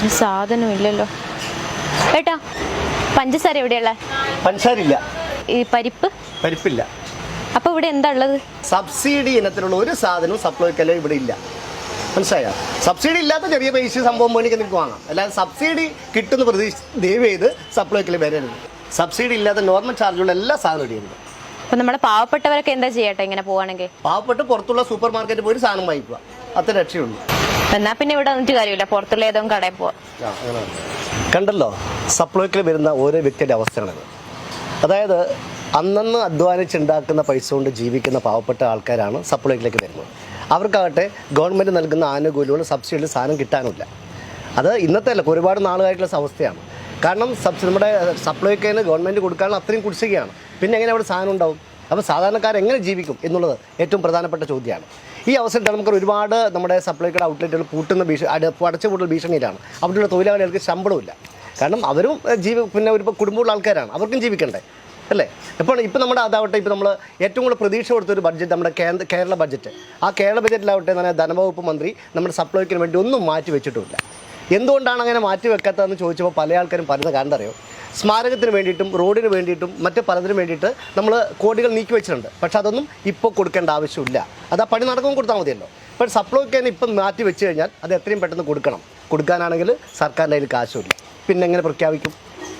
ഒരു സാധനം ഇല്ലല്ലോ. ഏട്ടാ പഞ്ചസാര എവിടെയുള്ള പഞ്ചസാരില്ല ഈ പരിപ്പ്? പരിപ്പില്ല. അപ്പൊ ഇവിടെ എന്താ ഉള്ളത്? സബ്സിഡി ഇനത്തിലുള്ള ഒരു സാധനവും സപ്ലൈക്കല ഇവിടെ ഇല്ല. മനസ്സിലായോ? സബ്സിഡി ഇല്ലാത്ത ചെറിയ പൈസ സംഭവം പോലെ നിങ്ങൾക്ക് വാങ്ങാം. അല്ലാതെ സബ്സിഡി കിട്ടുന്ന പ്രതീക്ഷ ദയവ് ചെയ്ത് സപ്ലൈക്കൽ വരരുത്. സബ്സിഡി ഇല്ലാത്ത നോർമൽ ചാർജുള്ള എല്ലാ സാധനവും ഇടിയുണ്ട് അപ്പൊ നമ്മുടെ പാവപ്പെട്ടവരൊക്കെ എന്താ ചെയ്യട്ടെ ഇങ്ങനെ പോവാണെങ്കിൽ? പാവപ്പെട്ട് പുറത്തുള്ള സൂപ്പർ മാർക്കറ്റിൽ പോയി സാധനം വാങ്ങിക്കുക. അത്ര രക്ഷയുള്ളൂ. എന്നാ പിന്നെ ഇവിടെ വന്നിട്ട് കാര്യമില്ല. പുറത്തുള്ള ഏതോ കടയിൽ പോവാം. കണ്ടല്ലോ? സപ്ലൈക്കിൽ വരുന്ന ഓരോ വ്യക്തിയുടെ അവസ്ഥയാണിത്. അതായത് അന്നന്ന് അധ്വാനിച്ചുണ്ടാക്കുന്ന പൈസ കൊണ്ട് ജീവിക്കുന്ന പാവപ്പെട്ട ആൾക്കാരാണ് സപ്ലൈക്കിലേക്ക് വരുന്നത്. അവർക്കാകട്ടെ ഗവൺമെന്റ് നൽകുന്ന ആനുകൂല്യങ്ങൾ സബ്സിഡിയിൽ സാധനം കിട്ടാനില്ല അത് ഇന്നത്തെ അല്ല ഒരുപാട് നാളുകളായിട്ടുള്ള അവസ്ഥയാണ്. കാരണം സബ്സിഡി നമ്മുടെ സപ്ലൈക്കേന് ഗവൺമെന്റ് കൊടുക്കാനുള്ള അത്രയും കുടിശ്ശികയാണ്. പിന്നെ എങ്ങനെ അവിടെ സാധനം ഉണ്ടാവും? അപ്പോൾ സാധാരണക്കാർ എങ്ങനെ ജീവിക്കും എന്നുള്ളത് ഏറ്റവും പ്രധാനപ്പെട്ട ചോദ്യമാണ്. ഈ അവസരത്തിൽ നമുക്ക് ഒരുപാട് നമ്മുടെ സപ്ലൈക്കയുടെ ഔട്ട്ലെറ്റുകൾ പൂട്ടുന്ന ഭീഷണി അടച്ചുപൂട്ടൽ ഭീഷണിയിലാണ്. അവിടെയുള്ള തൊഴിലാളികൾക്ക് ശമ്പളമില്ല കാരണം അവരും ജീവി പിന്നെ ഒരു കുടുംബമുള്ള ആൾക്കാരാണ്. അവർക്കും ജീവിക്കണ്ടേ? അല്ലേ? ഇപ്പോൾ ഇപ്പോൾ നമ്മുടെ അതാവട്ടെ ഇപ്പോൾ നമ്മൾ ഏറ്റവും കൂടുതൽ പ്രതീക്ഷ കൊടുത്തൊരു ബഡ്ജറ്റ് നമ്മുടെ കേന്ദ്ര കേരള ബഡ്ജറ്റ്. ആ കേരള ബഡ്ജറ്റിലാവട്ടെ തന്നെ ധനവകുപ്പ് മന്ത്രി നമ്മുടെ സപ്ലൈക്കിന് വേണ്ടി ഒന്നും മാറ്റി വെച്ചിട്ടുമില്ല. എന്തുകൊണ്ടാണ് അങ്ങനെ മാറ്റി വെക്കാത്തതെന്ന് ചോദിച്ചപ്പോൾ പല ആൾക്കാരും പലത് കണ്ടറിയോ സ്മാരകത്തിന് വേണ്ടിയിട്ടും റോഡിന് വേണ്ടിയിട്ടും മറ്റ് പലതിനും വേണ്ടിയിട്ട് നമ്മൾ കോടികൾ നീക്കി വെച്ചിട്ടുണ്ട്. പക്ഷെ അതൊന്നും ഇപ്പോൾ കൊടുക്കേണ്ട ആവശ്യമില്ല. അത് ആ പണി നടക്കുമ്പോൾ കൊടുത്താൽ മതിയല്ലോ. ഇപ്പോൾ സപ്ലൈക്ക് ഇപ്പം മാറ്റി വെച്ച് കഴിഞ്ഞാൽ അത് എത്രയും പെട്ടെന്ന് കൊടുക്കണം. കൊടുക്കാനാണെങ്കിൽ സർക്കാരിന്റെ കയ്യിൽ കാശുമില്ല പിന്നെ എങ്ങനെ പ്രഖ്യാപിക്കും?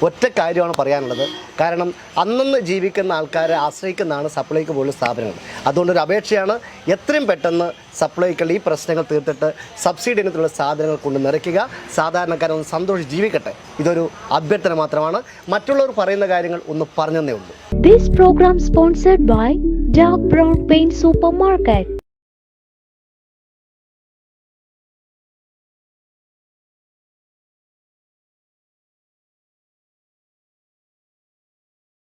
ഒറ്റ കാര്യമാണ് പറയാനുള്ളത്. കാരണം അന്നന്ന് ജീവിക്കുന്ന ആൾക്കാരെ ആശ്രയിക്കുന്നതാണ് സപ്ലൈക്ക് പോലുള്ള സ്ഥാപനങ്ങൾ. അതുകൊണ്ടൊരു അപേക്ഷയാണ് എത്രയും പെട്ടെന്ന് സപ്ലൈക്കൾ ഈ പ്രശ്നങ്ങൾ തീർത്തിട്ട് സബ്സിഡി ഇനത്തിലുള്ള സാധനങ്ങൾ കൊണ്ട് നിറയ്ക്കുക. സാധാരണക്കാരൊന്ന് സന്തോഷിച്ച് ജീവിക്കട്ടെ. ഇതൊരു അഭ്യർത്ഥന മാത്രമാണ്. മറ്റുള്ളവർ പറയുന്ന കാര്യങ്ങൾ ഒന്ന് പറഞ്ഞതേ ഉള്ളൂ. This program sponsored by brown paint Paint Supermarket.